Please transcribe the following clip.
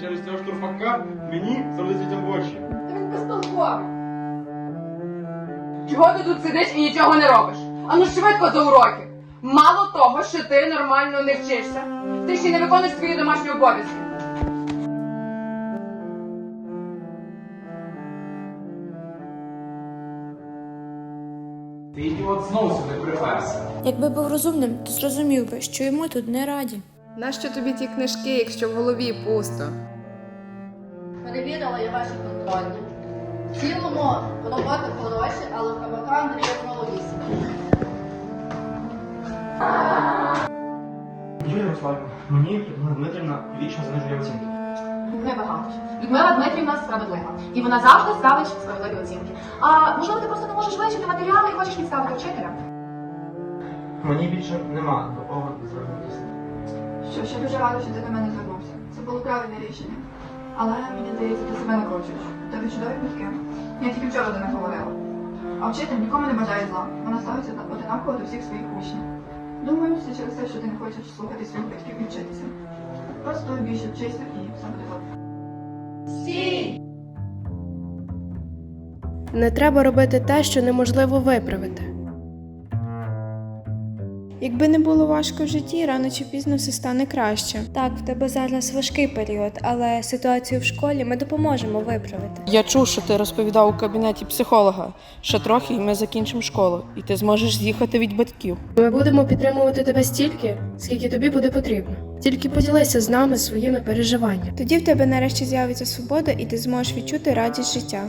Через цього штурфака мені світять в очі. Та він безтолковий. Чого ти тут сидиш і нічого не робиш? Ану швидко за уроки. Мало того, що ти нормально не вчишся, ти ще й не виконуєш свої домашні обов'язки. Ти ідіот знову сюди приперся. Якби був розумним, то зрозумів би, що йому тут не раді. Нащо тобі ті книжки, якщо в голові пусто? Перевірила я ваші контрольні. В цілому роботи хороші, але в кабака Андрія маловісім. Юлія Ярославівна, мені Людмила Дмитрівна вічно занижує оцінки. Не багато. Людмила Дмитрівна справедлива. І вона завжди ставить справедливі оцінки. А можливо, ти просто не можеш вивчити матеріали і хочеш підставити вчителя? Мені більше нема до кого звернутися. Що я дуже рада, що ти до мене звернувся. Це було правильне рішення. Але мені здається, ти себе накручуєш. У тебе чудові батьки. Я тільки вчора до них говорила. А вчитель нікому не бажає зла. Вона ставиться одинаково до всіх своїх учнів. Думаю, це через те, що ти не хочеш слухати своїх батьків і вчитися. Просто більше вчися і все буде добре. Не треба робити те, що неможливо виправити. Якби не було важко в житті, рано чи пізно все стане краще. Так, в тебе зараз важкий період, але ситуацію в школі ми допоможемо виправити. Я чув, що ти розповідав у кабінеті психолога. Ще трохи, і ми закінчимо школу, і ти зможеш з'їхати від батьків. Ми будемо підтримувати тебе стільки, скільки тобі буде потрібно. Тільки поділися з нами своїми переживаннями. Тоді в тебе нарешті з'явиться свобода, і ти зможеш відчути радість життя.